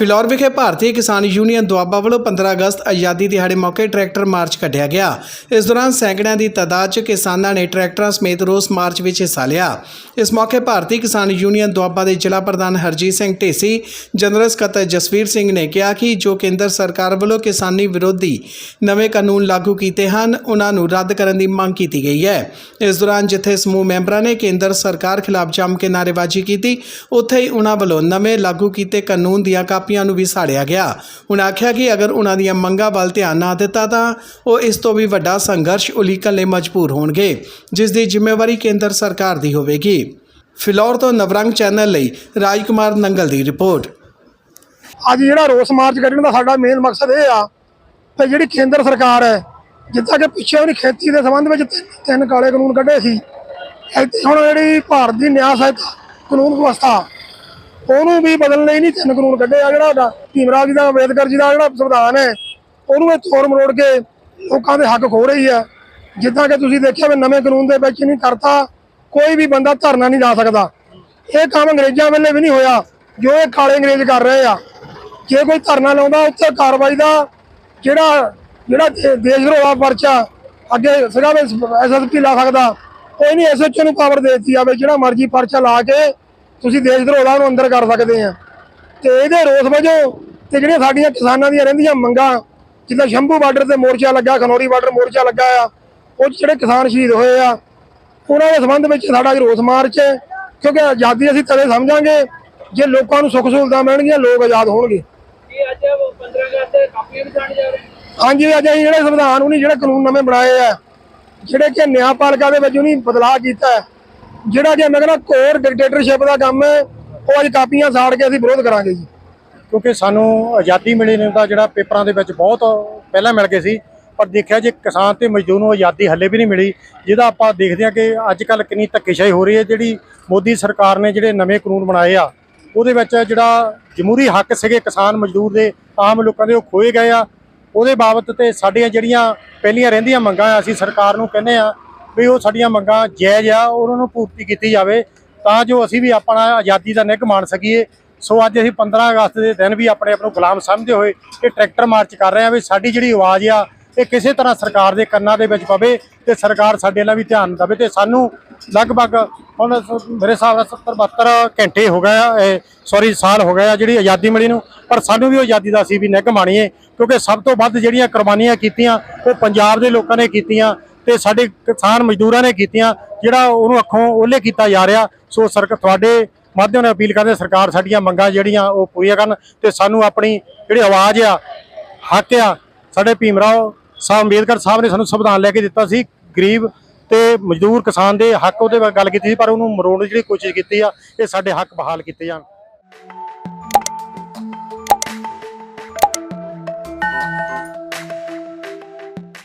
ਫਿਲੌਰ ਵਿਖੇ ਭਾਰਤੀ ਕਿਸਾਨ ਯੂਨੀਅਨ ਦੁਆਬਾ ਵੱਲੋਂ 15 ਅਗਸਤ ਆਜ਼ਾਦੀ ਦਿਹਾੜੇ ਮੌਕੇ ਟਰੈਕਟਰ ਮਾਰਚ ਕੱਢਿਆ ਗਿਆ। ਇਸ ਦੌਰਾਨ ਸੈਂਕੜਿਆਂ ਦੀ ਤਾਦਾਦ 'ਚ ਕਿਸਾਨਾਂ ਨੇ ਟਰੈਕਟਰਾਂ ਸਮੇਤ ਰੋਸ ਮਾਰਚ ਵਿੱਚ ਹਿੱਸਾ ਲਿਆ। ਇਸ ਮੌਕੇ ਭਾਰਤੀ ਕਿਸਾਨ ਯੂਨੀਅਨ ਦੁਆਬਾ ਦੇ ਜ਼ਿਲ੍ਹਾ ਪ੍ਰਧਾਨ ਹਰਜੀਤ ਸਿੰਘ ਢੇਸੀ, ਜਨਰਲ ਸਕੱਤਰ ਜਸਵੀਰ ਸਿੰਘ ਨੇ ਕਿਹਾ ਕਿ ਜੋ ਕੇਂਦਰ ਸਰਕਾਰ ਵੱਲੋਂ ਕਿਸਾਨੀ ਵਿਰੋਧੀ ਨਵੇਂ ਕਾਨੂੰਨ ਲਾਗੂ ਕੀਤੇ ਹਨ, ਉਹਨਾਂ ਨੂੰ ਰੱਦ ਕਰਨ ਦੀ ਮੰਗ ਕੀਤੀ ਗਈ ਹੈ। ਇਸ ਦੌਰਾਨ ਜਿੱਥੇ ਸਮੂਹ ਮੈਂਬਰਾਂ ਨੇ ਕੇਂਦਰ ਸਰਕਾਰ ਖਿਲਾਫ ਜੰਮ ਕੇ ਨਾਅਰੇਬਾਜ਼ੀ ਕੀਤੀ, ਉੱਥੇ ਹੀ ਉਹਨਾਂ ਵੱਲੋਂ ਨਵੇਂ ਲਾਗੂ ਕੀਤੇ ਕਾਨੂੰਨ ਦੀਆਂ ਕਾਪੀਆਂ ਨੂੰ ਵੀ ਸਾੜਿਆ ਗਿਆ। ਉਹਨਾਂ ਆਖਿਆ ਕਿ ਅਗਰ ਉਹਨਾਂ ਦੀਆਂ ਮੰਗਾਂ ਵੱਲ ਧਿਆਨ ਨਾ ਦਿੱਤਾ ਤਾਂ ਉਹ ਇਸ ਤੋਂ ਵੀ ਵੱਡਾ ਸੰਘਰਸ਼ ਉਲੀਕਣ ਲਈ ਮਜਬੂਰ ਹੋਣਗੇ, ਜਿਸ ਦੀ ਜ਼ਿੰਮੇਵਾਰੀ ਕੇਂਦਰ ਸਰਕਾਰ ਦੀ ਹੋਵੇਗੀ। ਫਿਲੌਰ ਤੋਂ ਨਵਰੰਗ ਚੈਨਲ ਲਈ ਰਾਜਕੁਮਾਰ ਨੰਗਲ ਦੀ ਰਿਪੋਰਟ। ਅੱਜ ਜਿਹੜਾ ਰੋਸ ਮਾਰਚ ਕੱਢਣ ਦਾ ਸਾਡਾ ਮੇਨ ਮਕਸਦ ਇਹ ਆ ਕਿ ਜਿਹੜੀ ਕੇਂਦਰ ਸਰਕਾਰ ਹੈ, ਜਿੱਦਾਂ ਕਿ ਪਿੱਛੇ ਉਹਨੇ ਖੇਤੀ ਦੇ ਸੰਬੰਧ ਵਿੱਚ ਤਿੰਨ- ਤਿੰਨ ਕਾਲੇ ਕਾਨੂੰਨ ਕੱਢੇ ਸੀ, ਇੱਥੇ ਹੁਣ ਜਿਹੜੀ ਭਾਰਤ ਦੀ ਨਿਆਂ ਸਹਾਇਤਾ ਕਾਨੂੰਨ ਵਿਵਸਥਾ ਉਹਨੂੰ ਵੀ ਬਦਲਣ ਲਈ ਨਹੀਂ ਤਿੰਨ ਕਾਨੂੰਨ ਕੱਢੇ ਆ ਜਿਹੜਾ ਡਾ- ਭੀਮ ਰਾਓ ਜੀ ਦਾ, ਅੰਬੇਦਕਰ ਜੀ ਦਾ ਜਿਹੜਾ ਸੰਵਿਧਾਨ ਹੈ, ਉਹਨੂੰ ਇਹ ਤੋੜ ਮਰੋੜ ਕੇ ਲੋਕਾਂ ਦੇ ਹੱਕ ਖੋ ਰਹੀ ਹੈ। ਜਿੱਦਾਂ ਕਿ ਤੁਸੀਂ ਦੇਖਿਆ ਵੀ ਨਵੇਂ ਕਾਨੂੰਨ ਦੇ ਵਿੱਚ ਨਹੀਂ ਕਰਤਾ, ਕੋਈ ਵੀ ਬੰਦਾ ਧਰਨਾ ਨਹੀਂ ਜਾ ਸਕਦਾ। ਇਹ ਕੰਮ ਅੰਗਰੇਜ਼ਾਂ ਵੇਲੇ ਵੀ ਨਹੀਂ ਹੋਇਆ, ਜੋ ਇਹ ਕਾਲੇ ਅੰਗਰੇਜ਼ ਕਰ ਰਹੇ ਆ। ਜੇ ਕੋਈ ਧਰਨਾ ਲਾਉਂਦਾ, ਉੱਥੇ ਕਾਰਵਾਈ ਦਾ ਜਿਹੜਾ ਜਿਹੜਾ ਦੇ- ਦੇਸ਼ ਵਿਰੋਧੀ ਪਰਚਾ, ਅੱਗੇ ਸੀਗਾ ਵੀ ਐਸਐਸਪੀ ਲਾ ਸਕਦਾ। ਕੋਈ ਨਹੀਂ ਐਸਐਚਓ ਨੂੰ ਪਾਵਰ ਦੇ ਦਿੱਤੀ ਆ ਜਿਹੜਾ ਮਰਜ਼ੀ ਪਰਚਾ ਲਾ ਕੇ ਤੁਸੀਂ ਦੇਸ਼ ਵਿਰੋਧੀ ਨੂੰ ਅੰਦਰ ਕਰ ਸਕਦੇ ਆ। ਤੇ ਇਹਦੇ ਰੋਸ ਵਜੋਂ ਤੇ ਜਿਹੜੀਆਂ ਸਾਡੀਆਂ ਕਿਸਾਨਾਂ ਦੀਆਂ ਰਹਿੰਦੀਆਂ ਮੰਗਾਂ ਜਿੱਦਾਂ ਸ਼ੰਭੂ ਬਾਰਡਰ ਤੇ ਮੋਰਚਾ ਲੱਗਾ ਖਨੌਰੀ ਬਾਰਡਰ ਮੋਰਚਾ ਲੱਗਾ ਆ ਉਹ ਜਿਹੜੇ ਕਿਸਾਨ ਸ਼ਹੀਦ ਹੋਏ ਆ ਉਹਨਾਂ ਦੇ ਸੰਬੰਧ ਵਿੱਚ ਸਾਡਾ ਰੋਸ ਮਾਰਚ ਹੈ ਕਿਉਂਕਿ ਆਜ਼ਾਦੀ ਅਸੀਂ ਤਦੇ ਸਮਝਾਂਗੇ ਜੇ ਲੋਕਾਂ ਨੂੰ ਸੁੱਖ ਸਹੂਲਤਾਂ ਮਿਲਣਗੀਆਂ ਲੋਕ ਆਜ਼ਾਦ ਹੋਣਗੇ। ਇਹ ਅੱਜ 15 ਅਗਸਤ ਤੇ ਕਾਪੀਆਂ ਵੀ ਜਾਣ ਜਾ ਰਹੇ ਹਾਂਜੀ ਅੱਜ ਅਸੀਂ ਜਿਹੜੇ ਸੰਵਿਧਾਨ ਉਹਨੇ ਜਿਹੜੇ ਕਾਨੂੰਨ ਨਵੇਂ ਬਣਾਏ ਆ ਜਿਹੜੇ ਕਿ ਨਿਆਂਪਾਲਿਕਾ ਦੇ ਵਿੱਚ ਉਹਨੇ ਬਦਲਾਅ ਕੀਤਾ ਹੈ ਜਿਹੜਾ ਕਿ ਮੈਂ ਕਹਿੰਦਾ ਕੋਰ ਡਿਕਟੇਟਰਸ਼ਿਪ ਦਾ ਕੰਮ ਹੈ, ਉਹ ਅੱਜ ਕਾਪੀਆਂ ਸਾੜ ਕੇ ਅਸੀਂ ਵਿਰੋਧ ਕਰਾਂਗੇ ਜੀ। ਕਿਉਂਕਿ ਸਾਨੂੰ ਆਜ਼ਾਦੀ ਮਿਲੀ ਨੇ ਤਾਂ ਜਿਹੜਾ ਪੇਪਰਾਂ ਦੇ ਵਿੱਚ ਬਹੁਤ ਪਹਿਲਾਂ ਮਿਲ ਗਏ ਸੀ, ਪਰ ਦੇਖਿਆ ਜੇ ਕਿਸਾਨ ਤੇ ਮਜ਼ਦੂਰ ਨੂੰ ਆਜ਼ਾਦੀ ਹੱਲੇ ਵੀ ਨਹੀਂ ਮਿਲੀ, ਜਿਹਦਾ ਆਪਾਂ ਦੇਖਦੇ ਹਾਂ ਕਿ ਅੱਜ ਕੱਲ ਕਿੰਨੀ ਧੱਕੇਸ਼ਾਹੀ ਹੋ ਰਹੀ ਹੈ, ਜਿਹੜੀ ਮੋਦੀ ਸਰਕਾਰ ਨੇ ਜਿਹੜੇ ਨਵੇਂ ਕਾਨੂੰਨ ਬਣਾਏ ਆ, ਉਹਦੇ ਵਿੱਚ ਜਿਹੜਾ ਜਮਹੂਰੀ ਹੱਕ ਸੀਗੇ ਕਿਸਾਨ ਮਜ਼ਦੂਰ ਦੇ, ਆਮ ਲੋਕਾਂ ਦੇ ਉਹ ਖੋਏ ਗਏ ਆ। ਉਹਦੇ ਬਾਬਤ ਤੇ ਸਾਡੀਆਂ ਜਿਹੜੀਆਂ ਪਹਿਲੀਆਂ ਰਹਿੰਦੀਆਂ ਮੰਗਾਂ ਅਸੀਂ ਸਰਕਾਰ ਨੂੰ ਕਹਿੰਦੇ ਆ ਵੀ ਉਹ ਸਾਡੀਆਂ ਮੰਗਾਂ ਜਾਇਜ਼ ਆ ਉਹਨਾਂ ਨੂੰ ਪੂਰਤੀ ਕੀਤੀ ਜਾਵੇ, ਤਾਂ ਜੋ ਅਸੀਂ ਵੀ ਆਪਣਾ ਆਜ਼ਾਦੀ ਦਾ ਨਿੱਘ ਮਾਣ ਸਕੀਏ। ਸੋ ਅੱਜ ਅਸੀਂ 15 ਅਗਸਤ ਦੇ ਦਿਨ ਵੀ ਆਪਣੇ ਆਪ ਨੂੰ ਗੁਲਾਮ ਸਮਝਦੇ ਹੋਏ ਇਹ ਟਰੈਕਟਰ ਮਾਰਚ ਕਰ ਰਹੇ ਆ ਵੀ ਸਾਡੀ ਜਿਹੜੀ ਆਵਾਜ਼ ਆ, ਇਹ ਕਿਸੇ ਤਰ੍ਹਾਂ ਸਰਕਾਰ ਦੇ ਕੰਨਾਂ ਦੇ ਵਿੱਚ ਪਵੇ ਤੇ ਸਰਕਾਰ ਸਾਡੇ ਨਾਲ ਵੀ ਧਿਆਨ ਦੇਵੇ। ਤੇ ਸਾਨੂੰ ਲਗਭਗ ਹੁਣ ਮੇਰੇ ਹਿਸਾਬ ਨਾਲ 70 72 ਘੰਟੇ ਹੋ ਗਏ ਆ ਸੌਰੀ ਸਾਲ ਹੋ ਗਏ ਆ ਜਿਹੜੀ ਆਜ਼ਾਦੀ ਮਿਲੀ ਨੂੰ, ਪਰ ਸਾਨੂੰ ਵੀ ਉਹ ਆਜ਼ਾਦੀ ਦਾ ਅਸੀਂ ਵੀ ਨਿੱਘ ਮਾਣੀਏ, ਕਿਉਂਕਿ ਸਭ ਤੋਂ ਵੱਧ ਜਿਹੜੀਆਂ ਕੁਰਬਾਨੀਆਂ ਕੀਤੀਆਂ, ਉਹ ਪੰਜਾਬ ਦੇ ਲੋਕਾਂ ਨੇ ਕੀਤੀਆਂ ਤੇ ਸਾਡੇ ਕਿਸਾਨ ਮਜ਼ਦੂਰਾਂ ਨੇ ਕੀਤੀਆਂ, ਜਿਹੜਾ ਉਹਨੂੰ ਅੱਖੋਂ ਓਲੇ ਕੀਤਾ ਜਾ ਰਿਹਾ। ਸੋ ਸਰਕਾਰ ਤੁਹਾਡੇ ਮਾਧਿਅਮ ਨਾਲ ਅਪੀਲ ਕਰਦੇ ਸਰਕਾਰ ਸਾਡੀਆਂ ਮੰਗਾਂ ਜਿਹੜੀਆਂ ਉਹ ਪੂਰੀਆਂ ਕਰਨ ਤੇ ਸਾਨੂੰ ਆਪਣੀ ਜਿਹੜੀ ਆਵਾਜ਼ ਆ, ਹੱਕ ਆ, ਸਾਡੇ ਭੀਮ ਰਾਓ ਸਾਹਿਬ ਅੰਬੇਦਕਰ ਸਾਹਿਬ ਨੇ ਸਾਨੂੰ ਸੰਵਿਧਾਨ ਲੈ ਕੇ ਦਿੱਤਾ ਸੀ, ਗਰੀਬ ਤੇ ਮਜ਼ਦੂਰ ਕਿਸਾਨ ਦੇ ਹੱਕ ਉਹਦੇ ਗੱਲ ਕੀਤੀ ਸੀ, ਪਰ ਉਹਨੂੰ ਮਰੋੜਨ ਦੀ ਜਿਹੜੀ ਕੋਸ਼ਿਸ਼ ਕੀਤੀ ਆ, ਇਹ ਸਾਡੇ ਹੱਕ ਬਹਾਲ ਕੀਤੇ ਜਾਣ।